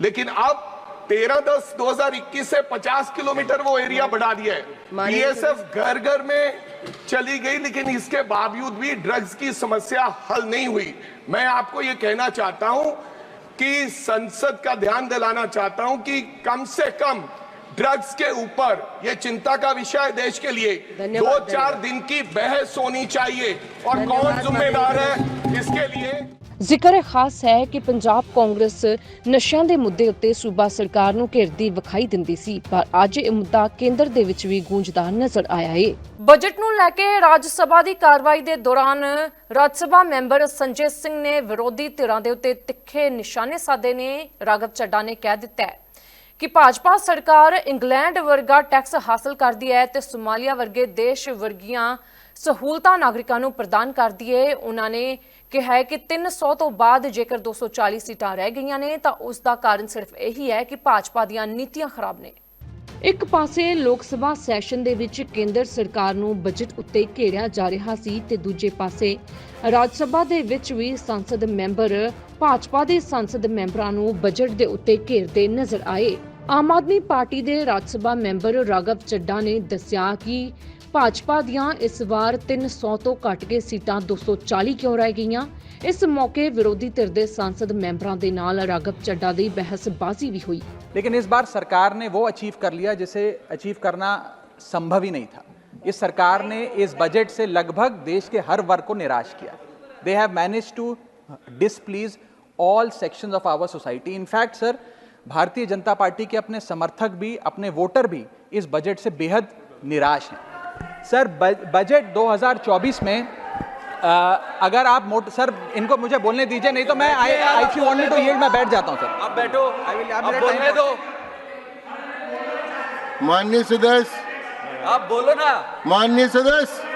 लेकिन अब 13 दस 2021 से 50 किलोमीटर वो एरिया बढ़ा दिया है। बीएसएफ घर घर में चली गई लेकिन इसके बावजूद भी ड्रग्स की समस्या हल नहीं हुई। मैं आपको ये कहना चाहता हूँ कि संसद का ध्यान दिलाना चाहता हूँ कि कम से कम ड्रग्स के ऊपर ये चिंता का विषय है देश के लिए दो चार दिन की बहस होनी चाहिए। और कौन जिम्मेदार है इसके लिए? ਜ਼ਿਕਰ ਖਾਸ ਹੈ ਕਿ ਪੰਜਾਬ ਕਾਂਗਰਸ ਨਸ਼ਿਆਂ ਦੇ ਮੁੱਦੇ ਉੱਤੇ ਸੂਬਾ ਸਰਕਾਰ ਨੂੰ ਘੇਰਦੀ ਵਿਖਾਈ ਦਿੰਦੀ ਸੀ, ਪਰ ਅੱਜ ਇਹ ਮੁੱਦਾ ਕੇਂਦਰ ਦੇ ਵਿੱਚ ਵੀ ਗੂੰਜਦਾ ਨਜ਼ਰ ਆਇਆ ਏ। ਬਜਟ ਨੂੰ ਲੈ ਕੇ ਰਾਜ ਸਭਾ ਦੀ ਕਾਰਵਾਈ ਦੇ ਦੌਰਾਨ ਰਾਜ ਸਭਾ ਮੈਂਬਰ ਸੰਜੇ ਸਿੰਘ ਨੇ ਵਿਰੋਧੀ ਧਿਰਾਂ ਦੇ ਉੱਤੇ ਤਿੱਖੇ ਨਿਸ਼ਾਨੇ ਸਾਧੇ ਨੇ, ਰਾਘਵ ਚੱਡਾ ਨੇ ਕਹਿ ਦਿੱਤਾ ਹੈ ਕਿ ਭਾਜਪਾ ਸਰਕਾਰ ਇੰਗਲੈਂਡ ਵਰਗਾ ਟੈਕਸ ਹਾਸਲ ਕਰਦੀ ਹੈ ਤੇ ਸੋਮਾਲੀਆ ਵਰਗੇ ਦੇਸ਼ ਵਰਗੀਆਂ ਸਹੂਲਤਾਂ ਨਾਗਰਿਕਾਂ ਨੂੰ ਪ੍ਰਦਾਨ ਕਰਦੀ ਹੈ। ਉਹਨਾਂ ਨੇ ਕਿਹਾ ਹੈ ਕਿ 300 ਤੋਂ ਬਾਅਦ ਜੇਕਰ 240 ਸੀਟਾਂ ਰਹਿ ਗਈਆਂ ਨੇ, ਤਾਂ ਉਸ ਦਾ ਕਾਰਨ ਸਿਰਫ ਇਹੀ ਹੈ ਕਿ ਭਾਜਪਾ ਦੀਆਂ ਨੀਤੀਆਂ ਖਰਾਬ ਨੇ। ਇੱਕ ਪਾਸੇ ਲੋਕ ਸਭਾ ਸੈਸ਼ਨ ਦੇ ਵਿੱਚ ਕੇਂਦਰ ਸਰਕਾਰ ਨੂੰ ਬਜਟ ਉੱਤੇ ਘੇਰਿਆ ਜਾ ਰਿਹਾ ਸੀ ਤੇ ਦੂਜੇ ਪਾਸੇ ਰਾਜ ਸਭਾ ਦੇ ਵਿੱਚ ਵੀ ਸੰਸਦ ਮੈਂਬਰ ਭਾਜਪਾ ਦੇ ਸੰਸਦ ਮੈਂਬਰਾਂ ਨੂੰ ਬਜਟ ਦੇ ਉੱਤੇ ਘੇਰਦੇ ਨਜ਼ਰ ਆਏ। ਆਮ ਆਦਮੀ ਪਾਰਟੀ ਦੇ ਰਾਜ ਸਭਾ ਮੈਂਬਰ ਰਾਘਵ ਚੱਡਾ ਨੇ ਦੱਸਿਆ ਕਿ ਭਾਜਪਾ ਦੀਆਂ ਇਸ ਵਾਰ 300 ਤੋਂ ਘੱਟ ਕੇ ਸੀਟਾਂ 240 ਕਿਉਂ ਰਹਿ ਗਈਆਂ ਇਸ ਮੌਕੇ ਵਿਰੋਧੀ ਧਿਰ ਦੇ ਸੰਸਦ ਮੈਂਬਰਾਂ ਦੇ ਨਾਲ ਰਾਘਵ ਚੱਡਾ ਦੀ ਬਹਿਸਬਾਜ਼ੀ ਵੀ ਹੋਈ लेकिन इस बार सरकार ने वो अचीव कर लिया जिसे अचीव करना संभव ही नहीं था इस सरकार ने इस बजट से लगभग देश के हर वर्ग को निराश किया they have managed to displease all sections of our society in fact sir Bharatiya Janata Party के अपने समर्थक भी अपने वोटर भी इस बजट से बेहद निराश हैं सर बजट 2024 में अ, अगर आप मोट सर इनको मुझे बोलने दीजिए नहीं तो मैं I I you want to yield मैं बैठ जाता हूँ सर। आप बैठो। आप बोलने दो। माननीय सदस्य। आप बोलो ना। माननीय सदस्य।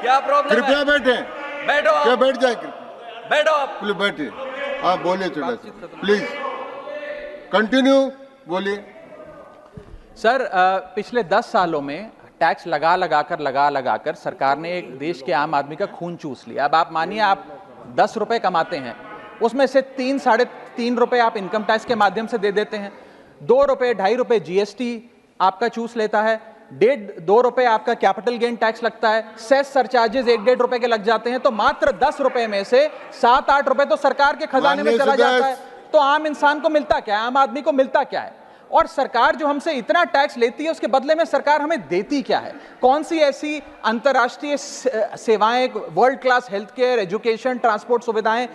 क्या प्रॉब्लम कृपया बैठे। बैठो। क्या बैठ जाए? बैठो। आप प्लीज़ बैठिए। आप बोलिए थोड़ा प्लीज़ कंटिन्यू बोलिए। सर पिछले दस सालों में टैक्स लगा लगा कर लगा लगा कर सरकार ने एक देश के आम आदमी का खून चूस लिया। अब आप मानिए आप दस रुपए कमाते हैं उसमें से तीन साढ़े तीन रुपए आप इनकम टैक्स के माध्यम से दे देते हैं। दो रुपए ढाई रुपए जीएसटी आपका चूस लेता है डेढ़ दो रुपए आपका कैपिटल गेन टैक्स लगता है सेस सरचार्जेस एक डेढ़ रुपए के लग जाते हैं तो मात्र दस रुपए में से सात आठ रुपए तो सरकार के खजाने में चला जाता है। तो आम इंसान को मिलता क्या है? आम आदमी को मिलता क्या है? और सरकार जो हमसे इतना टैक्स लेती है उसके बदले में सरकार हमें देती क्या है? कौन सी ऐसी अंतर्राष्ट्रीय सेवाएँ world class health care education transport सुविधाएँ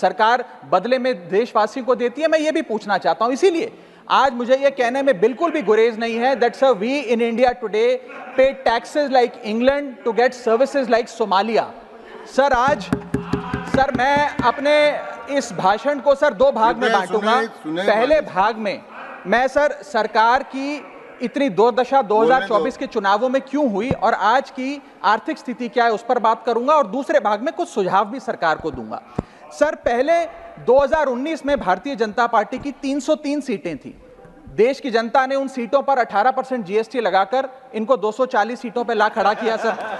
सरकार बदले में देशवासियों को देती है? मैं ये भी पूछना चाहता हूँ। इसीलिए आज मुझे ये कहने में बिल्कुल भी गुरेज नहीं है that sir we in India today pay taxes like England to get services like Somalia sir आज सर मैं अपने इस भाषण को सर दो भाग में बांटूँगा। पहले भाग में मैं सर सरकार की इतनी दुर्दशा 2024 के चुनावों में क्यों हुई और आज की आर्थिक स्थिति क्या है उस पर बात करूँगा और दूसरे भाग में कुछ सुझाव भी सरकार को दूँगा। सर पहले 2019 में भारतीय जनता पार्टी की 303 सीटें थी। देश की जनता ने उन सीटों पर 18 परसेंट जीएसटी लगाकर इनको 240 सीटों पर ला खड़ा किया सर।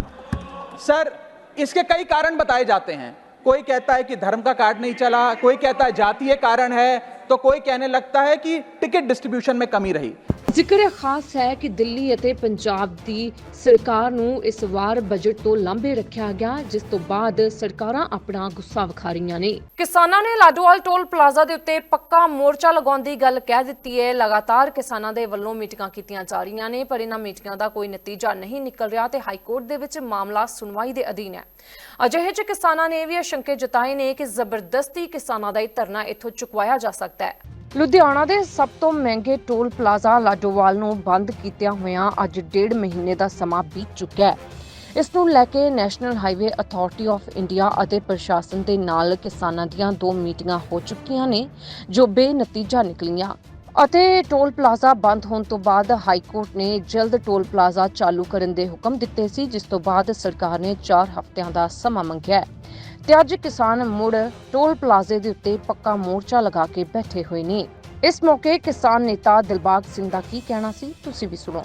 सर इसके कई कारण बताए जाते हैं। कोई कहता है कि धर्म का कार्ड नहीं चला कोई कहता है जातीय कारण है तो कोई कहने लगता है कि टिकट डिस्ट्रीब्यूशन में कमी रही ਜ਼ਿਕਰ ਖਾਸ ਹੈ ਕਿ ਦਿੱਲੀ ਅਤੇ ਪੰਜਾਬ ਦੀ ਸਰਕਾਰ ਨੂੰ ਇਸ ਵਾਰ ਬਜਟ ਤੋਂ ਲਾਂਭੇ ਰੱਖਿਆ ਗਿਆ, ਜਿਸ ਤੋਂ ਬਾਅਦ ਸਰਕਾਰਾਂ ਆਪਣਾ ਗੁੱਸਾ ਵਿਖਾ ਰਹੀਆਂ ਨੇ। ਕਿਸਾਨਾਂ ਨੇ ਲਾਡੋਵਾਲ ਟੋਲ ਪਲਾਜ਼ਾ ਦੇ ਉੱਤੇ ਪੱਕਾ ਮੋਰਚਾ ਲਗਾਉਣ ਦੀ ਗੱਲ ਕਹਿ ਦਿੱਤੀ ਹੈ। ਲਗਾਤਾਰ ਕਿਸਾਨਾਂ ਦੇ ਵੱਲੋਂ ਮੀਟਿੰਗਾਂ ਕੀਤੀਆਂ ਜਾ ਰਹੀਆਂ ਨੇ, ਪਰ ਇਹਨਾਂ ਮੀਟਿੰਗਾਂ ਦਾ ਕੋਈ ਨਤੀਜਾ ਨਹੀਂ ਨਿਕਲ ਰਿਹਾ ਤੇ ਹਾਈ ਕੋਰਟ ਦੇ ਵਿੱਚ ਮਾਮਲਾ ਸੁਣਵਾਈ ਦੇ ਅਧੀਨ ਹੈ। ਅਜਿਹੇ ਚ ਕਿਸਾਨਾਂ ਨੇ ਇਹ ਵੀ ਆਸ਼ੰਕੇ ਜਤਾਏ ਨੇ ਕਿ ਜ਼ਬਰਦਸਤੀ ਕਿਸਾਨਾਂ ਦਾ ਇਹ ਧਰਨਾ ਇੱਥੋਂ ਚੁਕਵਾਇਆ ਜਾ ਸਕਦਾ ਹੈ। ਲੁਧਿਆਣਾ ਦੇ ਸਭ ਤੋਂ ਮਹਿੰਗੇ ਟੋਲ ਪਲਾਜ਼ਾ ਲਾਡੋਵਾਲ ਨੂੰ ਬੰਦ ਕੀਤਿਆਂ ਹੋਇਆਂ ਅੱਜ ਡੇਢ ਮਹੀਨੇ ਦਾ ਸਮਾਂ ਬੀਤ ਚੁੱਕਾ ਹੈ। ਇਸ ਨੂੰ ਲੈ ਕੇ national highway authority of India ਅਤੇ ਪ੍ਰਸ਼ਾਸਨ ਦੇ ਨਾਲ ਕਿਸਾਨਾਂ ਦੀਆਂ ਦੋ ਮੀਟਿੰਗਾਂ ਹੋ ਚੁੱਕੀਆਂ ਨੇ, ਜੋ ਬੇਨਤੀਜਾ ਨਿਕਲੀਆਂ। ਅਤੇ ਟੋਲ ਪਲਾਜ਼ਾ ਬੰਦ ਹੋਣ ਤੋਂ ਬਾਅਦ ਹਾਈ ਕੋਰਟ ਨੇ ਜਲਦ ਟੋਲ ਪਲਾਜ਼ਾ ਚਾਲੂ ਕਰਨ ਦੇ ਹੁਕਮ ਦਿੱਤੇ ਸੀ, ਜਿਸ ਤੋਂ ਬਾਅਦ ਸਰਕਾਰ ਨੇ 4 ਹਫ਼ਤਿਆਂ ਦਾ ਸਮਾਂ ਮੰਗਿਆ ਹੈ। ਤੇ ਅੱਜ ਕਿਸਾਨ ਮੁੜ ਟੋਲ ਪਲਾਜ਼ੇ ਦੇ ਉੱਤੇ ਪੱਕਾ ਮੋਰਚਾ ਲਗਾ ਕੇ ਬੈਠੇ ਹੋਏ ਨੇ। ਇਸ ਮੌਕੇ ਕਿਸਾਨ ਨੇਤਾ ਦਿਲਬਾਗ ਸਿੰਘ ਦਾ ਕੀ ਕਹਿਣਾ ਸੀ, ਤੁਸੀਂ ਵੀ ਸੁਣੋ।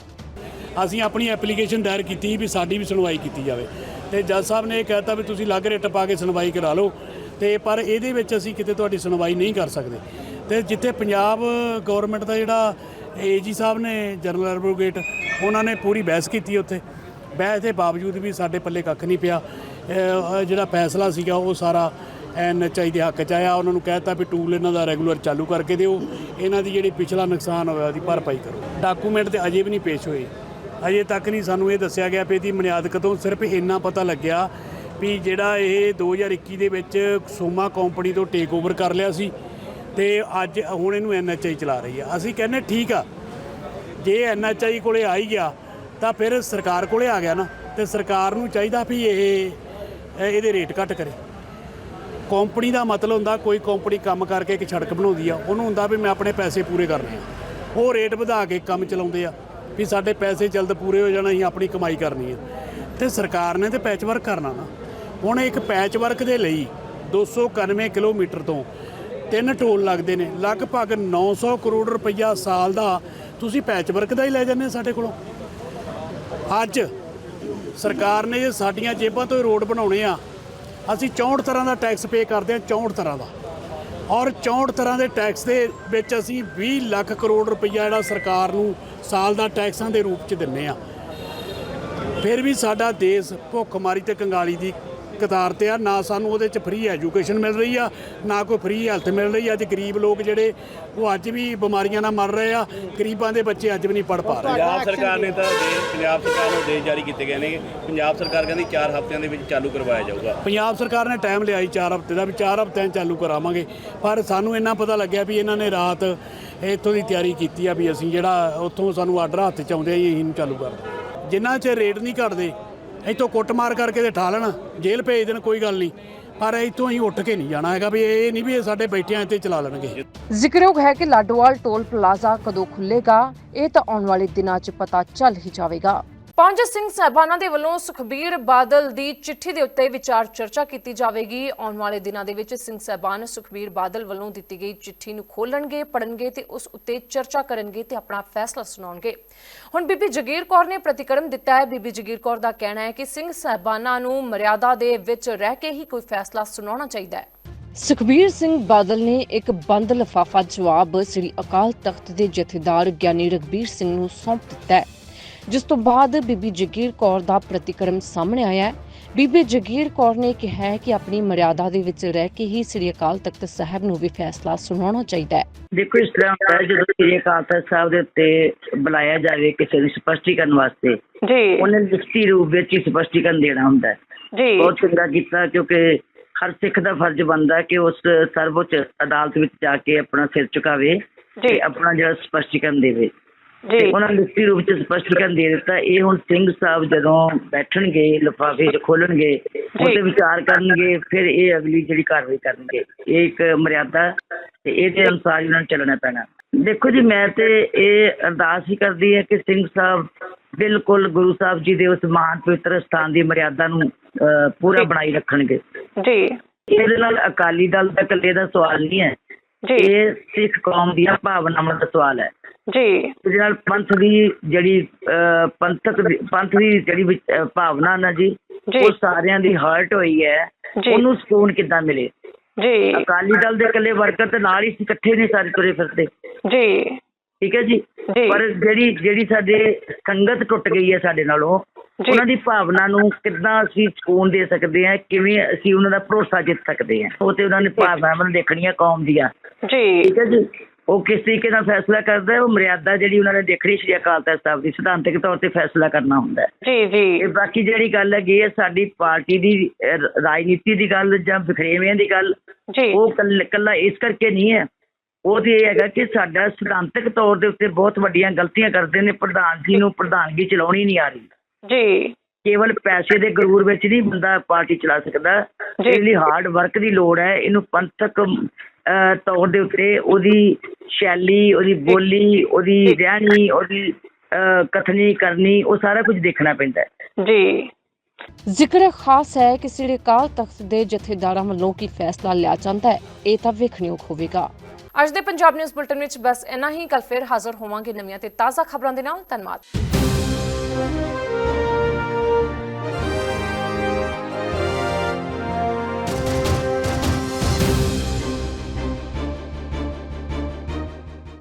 ਅਸੀਂ ਆਪਣੀ ਐਪਲੀਕੇਸ਼ਨ ਦਾਇਰ ਕੀਤੀ ਵੀ ਸਾਡੀ ਵੀ ਸੁਣਵਾਈ ਕੀਤੀ ਜਾਵੇ। ਤੇ ਜੱਜ ਸਾਹਿਬ ਨੇ ਇਹ ਕਹਿਤਾ ਵੀ ਤੁਸੀਂ ਲੱਗ ਰੇਟ ਪਾ ਕੇ ਸੁਣਵਾਈ ਕਰਾ ਲਓ। ਤੇ ਪਰ ਇਹਦੇ ਵਿੱਚ ਅਸੀਂ ਕਿਤੇ ਤੁਹਾਡੀ ਸੁਣਵਾਈ ਨਹੀਂ ਕਰ ਸਕਦੇ। ਤੇ ਜਿੱਥੇ ਪੰਜਾਬ ਗਵਰਨਮੈਂਟ ਦਾ ਜਿਹੜਾ ਏਜੀ ਸਾਹਿਬ ਨੇ ਜਨਰਲ ਐਡਵੋਕੇਟ, ਉਹਨਾਂ ਨੇ ਪੂਰੀ ਬਹਿਸ ਕੀਤੀ ਉੱਥੇ। ਬਹਿਸ ਦੇ ਬਾਵਜੂਦ ਵੀ ਸਾਡੇ ਪੱਲੇ ਕੱਖ ਨਹੀਂ ਪਿਆ। ਜਿਹੜਾ ਫੈਸਲਾ ਸੀਗਾ, ਉਹ ਸਾਰਾ ਐਨਐਚਆਈ ਦੇ ਹੱਕ ਚ ਆਇਆ। ਉਹਨਾਂ ਨੂੰ ਕਹਿਤਾ ਵੀ ਟੂਲ ਇਹਨਾਂ ਦਾ ਰੈਗੂਲਰ ਚਾਲੂ ਕਰਕੇ ਦਿਓ। ਇਹਨਾਂ ਦੀ ਜਿਹੜੀ ਪਿਛਲਾ ਨੁਕਸਾਨ ਹੋਇਆ, ਉਹਦੀ ਭਰਪਾਈ ਕਰੋ। ਡਾਕੂਮੈਂਟ ਤੇ ਅਜੇ ਵੀ ਨਹੀਂ ਪੇਸ਼ ਹੋਏ। ਅਜੇ ਤੱਕ ਨਹੀਂ ਸਾਨੂੰ ਇਹ ਦੱਸਿਆ ਗਿਆ ਵੀ ਇਹਦੀ ਬੁਨਿਆਦ ਕਦੋਂ। ਸਿਰਫ ਇੰਨਾ ਪਤਾ ਲੱਗਿਆ ਵੀ ਜਿਹੜਾ ਇਹ 2021 ਦੇ ਵਿੱਚ ਸੋਮਾ ਕੰਪਨੀ ਤੋਂ ਟੇਕ ਓਵਰ ਕਰ ਲਿਆ ਸੀ ਤੇ ਅੱਜ ਹੁਣ ਇਹਨੂੰ ਐਨਐਚਆਈ ਚਲਾ ਰਹੀ ਆ। ਅਸੀਂ ਕਹਿੰਦੇ ਠੀਕ ਆ। ਜੇ ਐਨਐਚਆਈ ਕੋਲੇ ਆ ਹੀ ਗਿਆ, ਤਾਂ ਫਿਰ ਸਰਕਾਰ ਕੋਲੇ ਆ ਗਿਆ ਨਾ। ਤੇ ਸਰਕਾਰ ਨੂੰ ਚਾਹੀਦਾ ਵੀ ਇਹ- ਇਹਦੇ ਰੇਟ ਘੱਟ ਕਰੇ। ਕੰਪਨੀ ਦਾ ਮਤਲਬ ਹੁੰਦਾ ਕੋਈ ਕੰਪਨੀ ਕੰਮ ਕਰਕੇ ਇੱਕ ਸੜਕ ਬਣਾਉਂਦੀ ਆ, ਉਹਨੂੰ ਹੁੰਦਾ ਵੀ ਮੈਂ ਆਪਣੇ ਪੈਸੇ ਪੂਰੇ ਕਰਨੇ ਆ। ਉਹ ਰੇਟ ਵਧਾ ਕੇ ਕੰਮ ਚਲਾਉਂਦੇ ਆ ਵੀ ਸਾਡੇ ਪੈਸੇ ਜਲਦ ਪੂਰੇ ਹੋ ਜਾਣ, ਅਸੀਂ ਆਪਣੀ ਕਮਾਈ ਕਰਨੀ ਆ। ਤੇ ਸਰਕਾਰ ਨੇ ਤੇ ਪੈਚ ਵਰਕ ਕਰਨਾ ਨਾ। ਹੁਣ ਇੱਕ ਪੈਚ ਵਰਕ ਦੇ ਲਈ 291 ਕਿਲੋਮੀਟਰ ਤੋਂ ਤਿੰਨ ਟੋਲ ਲੱਗਦੇ ਨੇ, ਲਗਭਗ 900 ਕਰੋੜ ਰੁਪਈਆ ਸਾਲ ਦਾ ਤੁਸੀਂ ਪੈਚ ਵਰਕ ਦਾ ਹੀ ਲੈ ਜਾਂਦੇ ਸਾਡੇ ਕੋਲੋਂ। ਅੱਜ ਸਰਕਾਰ ਨੇ ਜੇ ਸਾਡੀਆਂ ਜੇਬਾਂ ਤੋਂ ਰੋਡ ਬਣਾਉਣੇ ਆ। ਅਸੀਂ 64 ਤਰ੍ਹਾਂ ਦਾ ਟੈਕਸ ਪੇ ਕਰਦੇ ਹਾਂ 64 ਤਰ੍ਹਾਂ ਦਾ। ਔਰ 64 ਤਰ੍ਹਾਂ ਦੇ ਟੈਕਸ ਦੇ ਵਿੱਚ ਅਸੀਂ 20 ਲੱਖ ਕਰੋੜ ਰੁਪਈਆ ਜਿਹੜਾ ਸਰਕਾਰ ਨੂੰ ਸਾਲ ਦਾ ਟੈਕਸਾਂ ਦੇ ਰੂਪ 'ਚ ਦਿੰਨੇ ਆ। ਫਿਰ ਵੀ ਸਾਡਾ ਦੇਸ਼ ਭੁੱਖਮਾਰੀ ਤੇ ਕੰਗਾਲੀ ਦੀ ਕਤਾਰ ਤੇ ਆ ਨਾ ਸਾਨੂੰ ਉਹਦੇ 'ਚ ਫ੍ਰੀ ਐਜੂਕੇਸ਼ਨ ਮਿਲ ਰਹੀ ਆ ਨਾ ਕੋਈ ਫ੍ਰੀ ਹੈਲਥ ਮਿਲ ਰਹੀ ਆ। ਅੱਜ ਗਰੀਬ ਲੋਕ ਜਿਹੜੇ ਉਹ ਅੱਜ ਵੀ ਬਿਮਾਰੀਆਂ ਨਾਲ ਮਰ ਰਹੇ ਆ। ਗਰੀਬਾਂ ਦੇ ਬੱਚੇ ਅੱਜ ਵੀ ਨਹੀਂ ਪੜ ਪਾ ਰਹੇ। ਪੰਜਾਬ ਸਰਕਾਰ ਨੇ ਤਾਂ ਦੇ ਪੰਜਾਬ ਸਰਕਾਰ ਨੂੰ ਆਦੇਸ਼ ਜਾਰੀ ਕੀਤੇ ਗਏ ਨੇ। ਪੰਜਾਬ ਸਰਕਾਰ ਕਹਿੰਦੀ 4 ਹਫ਼ਤਿਆਂ ਦੇ ਵਿੱਚ ਚਾਲੂ ਕਰਵਾਇਆ ਜਾਊਗਾ। ਪੰਜਾਬ ਸਰਕਾਰ ਨੇ ਟਾਈਮ ਲਿਆ ਸੀ 4 ਹਫ਼ਤੇ ਦਾ ਵੀ 4 ਹਫ਼ਤਿਆਂ 'ਚ ਚਾਲੂ ਕਰਾਵਾਂਗੇ। ਪਰ ਸਾਨੂੰ ਇੰਨਾ ਪਤਾ ਲੱਗਿਆ ਵੀ ਇਹਨਾਂ ਨੇ ਰਾਤ ਇੱਥੋਂ ਦੀ ਤਿਆਰੀ ਕੀਤੀ ਆ ਵੀ ਅਸੀਂ ਜਿਹੜਾ ਉੱਥੋਂ ਸਾਨੂੰ ਆਰਡਰ ਹੱਥ 'ਚ ਆਉਂਦੇ ਆ ਇਹਨੂੰ ਚਾਲੂ ਕਰ। ਜਿੰਨਾ ਚਿਰ ਰੇਟ ਨਹੀਂ ਘਟਦੇ ਇੱਥੋਂ ਕੁੱਟਮਾਰ ਕਰਕੇ ਤੇ ਠਾ ਲੈਣ, ਜੇਲ੍ਹ ਭੇਜ ਦੇਣ, ਕੋਈ ਗੱਲ ਨਹੀਂ। ਪਰ ਇੱਥੋਂ ਹੀ ਉੱਠ ਕੇ ਨਹੀਂ ਜਾਣਾ ਹੈਗਾ ਵੀ ਇਹ ਨਹੀਂ ਵੀ ਇਹ ਸਾਡੇ ਬੈਠਿਆਂ ਇੱਥੇ ਚਲਾ ਲੈਣਗੇ। ਜ਼ਿਕਰਯੋਗ ਹੈ ਕਿ ਲਾਡੋਵਾਲ ਟੋਲ ਪਲਾਜ਼ਾ ਕਦੋਂ ਖੁੱਲੇਗਾ ਇਹ ਤਾਂ ਆਉਣ ਵਾਲੇ ਦਿਨਾਂ 'ਚ ਪਤਾ ਚੱਲ ਹੀ ਜਾਵੇਗਾ। ਪੰਜ ਸਿੰਘ ਸਾਹਿਬਾਨਾਂ ਦੇ ਵੱਲੋਂ ਸੁਖਬੀਰ ਬਾਦਲ ਦੀ ਚਿੱਠੀ ਦੇ ਉੱਤੇ ਵਿਚਾਰ ਚਰਚਾ ਕੀਤੀ ਜਾਵੇਗੀ। ਆਉਣ ਵਾਲੇ ਦਿਨਾਂ ਦੇ ਵਿੱਚ ਸਿੰਘ ਸਾਹਿਬਾਨ ਸੁਖਬੀਰ ਬਾਦਲ ਵੱਲੋਂ ਦਿੱਤੀ ਗਈ ਚਿੱਠੀ ਨੂੰ ਖੋਲਣਗੇ ਪੜਨਗੇ ਤੇ ਉਸ ਉੱਤੇ ਚਰਚਾ ਕਰਨਗੇ ਤੇ ਆਪਣਾ ਫੈਸਲਾ ਸੁਣਾਉਣਗੇ। ਹੁਣ ਬੀਬੀ ਜਗੀਰ ਕੌਰ ਨੇ ਪ੍ਰਤੀਕਰਮ ਦਿੱਤਾ ਹੈ। ਬੀਬੀ ਜਗੀਰ ਕੌਰ ਦਾ ਕਹਿਣਾ ਹੈ ਕਿ ਸਿੰਘ ਸਾਹਿਬਾਨਾਂ ਨੂੰ ਮਰਿਆਦਾ ਦੇ ਵਿੱਚ ਰਹਿ ਕੇ ਹੀ ਕੋਈ ਫੈਸਲਾ ਸੁਣਾਉਣਾ ਚਾਹੀਦਾ ਹੈ। ਸੁਖਬੀਰ ਸਿੰਘ ਬਾਦਲ ਨੇ ਇੱਕ ਬੰਦ ਲਫਾਫਾ ਜਵਾਬ ਸ੍ਰੀ ਅਕਾਲ ਤਖਤ ਦੇ ਜਥੇਦਾਰ ਗਿਆਨੀ ਰਗਬੀਰ ਸਿੰਘ ਨੂੰ ਸੌਂਪ ਦਿੱਤਾ ਹੈ। ਜਿਸ ਤੋਂ ਬਾਅਦ ਬੀਬੀ ਜਗੀਰ ਕੌਰ ਦਾ ਪ੍ਰਤੀਕਰਮ ਸਾਹਮਣੇ ਆਇਆ ਹੈ। ਬੀਬੀ ਜਗੀਰ ਕੌਰ ਨੇ ਕਿਹਾ ਹੈ ਕਿ ਆਪਣੀ ਮਰਿਆਦਾ ਦੇ ਵਿੱਚ ਰਹਿ ਕੇ ਹੀ ਸ੍ਰੀ ਅਕਾਲ ਤਖਤ ਸਾਹਿਬ ਨੂੰ ਵੀ ਫੈਸਲਾ ਸੁਣਾਉਣਾ ਚਾਹੀਦਾ ਹੈ। ਦੇਖੋ ਇਸ ਤਰ੍ਹਾਂ ਹੁੰਦਾ ਹੈ ਜਦੋਂ ਸ੍ਰੀ ਅਕਾਲ ਤਖਤ ਸਾਹਿਬ ਦੇ ਉੱਤੇ ਬੁਲਾਇਆ ਜਾਵੇ ਕਿਸੇ ਨੂੰ ਸਪਸ਼ਟੀਕਰਨ ਵਾਸਤੇ ਜੀ। ਉਹਨੇ ਲਿਖਤੀ ਰੂਪ ਵਿੱਚ ਹੀ ਸਪਸ਼ਟੀਕਰਨ ਦੇਣਾ ਹੁੰਦਾ ਹੈ। ਜੀ। ਬਹੁਤ ਚੰਗਾ ਕੀਤਾ ਕਿਉਂਕਿ ਹਰ ਸਿੱਖ ਦਾ ਫਰਜ਼ ਬਣਦਾ ਕਿ ਉਸ ਸਰਵਉੱਚ ਅਦਾਲਤ ਵਿੱਚ ਜਾ ਕੇ ਆਪਣਾ ਸਿਰ ਝੁਕਾਵੇ ਤੇ ਆਪਣਾ ਜਿਹੜਾ ਸਪਸ਼ਟੀਕਰਨ ਦੇਵੇ। ਤੇ ਉਹਨਾਂ ਨੇ ਲਿਖਤੀ ਰੂਪ ਚ ਸਪਸ਼ਟੀਕਰਨ ਦੇ ਦਿੱਤਾ ਇਹ ਹੁਣ ਸਿੰਘ ਸਾਹਿਬ ਜਦੋਂ ਬੈਠਣਗੇ ਲਿਫਾਫੇ ਚ ਖੋਲਣਗੇ ਉਹਦੇ ਵਿਚਾਰ ਕਰਨਗੇ ਫਿਰ ਇਹ ਅਗਲੀ ਜਿਹੜੀ ਕਾਰਵਾਈ ਕਰਨਗੇ ਇਹ ਇੱਕ ਮਰਿਆਦਾ ਤੇ ਇਹਦੇ ਅਨੁਸਾਰ ਉਹਨਾਂ ਨੂੰ ਚੱਲਣਾ ਪੈਣਾ। ਦੇਖੋ ਜੀ ਮੈਂ ਤੇ ਇਹ ਅਰਦਾਸ ਹੀ ਕਰਦੀ ਹੈ ਕਿ ਸਿੰਘ ਸਾਹਿਬ ਬਿਲਕੁਲ ਗੁਰੂ ਸਾਹਿਬ ਜੀ ਦੇ ਉਸ ਮਹਾਨ ਪਵਿੱਤਰ ਸਥਾਨ ਦੀ ਮਰਿਆਦਾ ਨੂੰ ਪੂਰਾ ਬਣਾਈ ਰੱਖਣਗੇ। ਜੀ। ਇਹਦੇ ਨਾਲ ਅਕਾਲੀ ਦਲ ਦਾ ਇਕੱਲੇ ਦਾ ਸਵਾਲ ਨਹੀਂ ਹੈ। ਇਹ ਸਿੱਖ ਕੌਮ ਦੀਆਂ ਭਾਵਨਾਵਾਂ ਦਾ ਸਵਾਲ ਹੈ। ਜੀ। ਨਾਲ ਪੰਥ ਦੀ ਜਿਹੜੀ ਪੰਥਕ ਪੰਥ ਦੀ ਜਿਹੜੀ ਭਾਵਨਾ ਨਾ ਜੀ ਉਹ ਸਾਰਿਆਂ ਦੀ ਹਰਟ ਹੋਈ ਹੈ। ਉਹਨੂੰ ਸਕੂਨ ਕਿੱਦਾਂ ਮਿਲੇ? ਜੀ। ਅਕਾਲੀ ਦਲ ਦੇ ਇਕੱਲੇ ਵਰਕਰ ਤੇ ਨਾਲ ਹੀ ਇਕੱਠੇ ਨੇ ਸਾਰੇ ਤੁਰੇ ਫਿਰਦੇ। ਜੀ। ਠੀਕ ਹੈ ਜੀ। ਪਰ ਜਿਹੜੀ ਜਿਹੜੀ ਸਾਡੇ ਸੰਗਤ ਟੁੱਟ ਗਈ ਹੈ ਸਾਡੇ ਨਾਲੋਂ ਉਹਨਾਂ ਦੀ ਭਾਵਨਾ ਨੂੰ ਕਿੱਦਾਂ ਅਸੀਂ ਸਕੂਨ ਦੇ ਸਕਦੇ ਹਾਂ ਕਿਵੇਂ ਅਸੀਂ ਉਹਨਾਂ ਦਾ ਭਰੋਸਾ ਜਿੱਤ ਸਕਦੇ ਹਾਂ। ਉਹ ਤੇ ਉਹਨਾਂ ਨੇ ਭਾਵਨਾਵਾਂ ਦੇਖਣੀਆਂ ਕੌਮ ਦੀਆਂ। ਜੀ। ਠੀਕ ਹੈ ਜੀ? ਉਹ ਕਿਸ ਤਰੀਕੇ ਨਾਲ ਫੈਸਲਾ ਕਰਦਾ ਹੈ? ਉਹ ਮਰਿਆਦਾ ਜਿਹੜੀ ਉਹਨਾਂ ਨੇ ਦੇਖਣੀ ਸ਼੍ਰੀ ਅਕਾਲ ਤਖਤ ਸਾਹਿਬ ਦੀ ਸਿਧਾਂਤਕ ਤੌਰ ਤੇ ਫੈਸਲਾ ਕਰਨਾ ਹੁੰਦਾ ਹੈ। ਜੀ ਜੀ। ਇਹ ਬਾਕੀ ਜਿਹੜੀ ਗੱਲ ਹੈਗੀ ਹੈ ਸਾਡੀ ਪਾਰਟੀ ਦੀ ਰਾਜਨੀਤੀ ਦੀ ਗੱਲ ਜਾਂ ਵਿਖਰੇਵਿਆਂ ਦੀ ਗੱਲ ਉਹ ਕੱਲ- ਕੱਲਾ ਇਸ ਕਰਕੇ ਨਹੀਂ ਹੈ। ਉਹ ਤੇ ਇਹ ਹੈਗਾ ਕਿ ਸਾਡਾ ਸਿਧਾਂਤਕ ਤੌਰ ਦੇ ਉੱਤੇ ਬਹੁਤ ਵੱਡੀਆਂ ਗਲਤੀਆਂ ਕਰਦੇ ਨੇ ਪ੍ਰਧਾਨ ਜੀ ਨੂੰ ਪ੍ਰਧਾਨਗੀ ਚਲਾਉਣੀ ਨਹੀਂ ਆ ਰਹੀ। ਜੀ। ਕੇਵਲ ਪੈਸੇ ਦੇ ਗਰੂਰ ਵਿੱਚ ਨਹੀਂ ਬੰਦਾ ਪਾਰਟੀ ਚਲਾ ਸਕਦਾ। ਇਸ ਲਈ ਹਾਰਡ ਵਰਕ ਦੀ ਲੋੜ ਹੈ। ਇਹਨੂੰ ਪੰਥਕ ਤੌਰ ਦੇ ਉੱਤੇ ਉਹਦੀ ਸ਼ੈਲੀ ਉਹਦੀ ਬੋਲੀ ਉਹਦੀ ਰਹਿਣੀ ਉਹਦੀ ਕਥਨੀ ਕਰਨੀ ਉਹ ਸਾਰਾ ਕੁਝ ਦੇਖਣਾ ਪੈਂਦਾ ਹੈ। ਜੀ। ਜ਼ਿਕਰ ਖਾਸ ਹੈ ਕਿ ਸ੍ਰੀ ਅਕਾਲ ਤਖਤ ਦੇ ਜਥੇਦਾਰਾਂ ਵੱਲੋਂ ਕੀ ਫੈਸਲਾ ਲਿਆ ਜਾਂਦਾ ਹੈ ਇਹ ਤਾਂ ਵੇਖਣਯੋਗ ਹੋਵੇਗਾ। ਅੱਜ ਦੇ ਪੰਜਾਬ ਨਿਊਜ਼ ਬੁਲਟਨ ਵਿੱਚ ਬਸ ਇੰਨਾ ਹੀ। ਕੱਲ ਫਿਰ ਹਾਜ਼ਰ ਹੋਵਾਂਗੇ ਨਵੀਆਂ ਤੇ ਤਾਜ਼ਾ ਖਬਰਾਂ ਦੇ ਨਾਲ। ਧੰਨਵਾਦ।